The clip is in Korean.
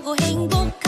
보고 행복해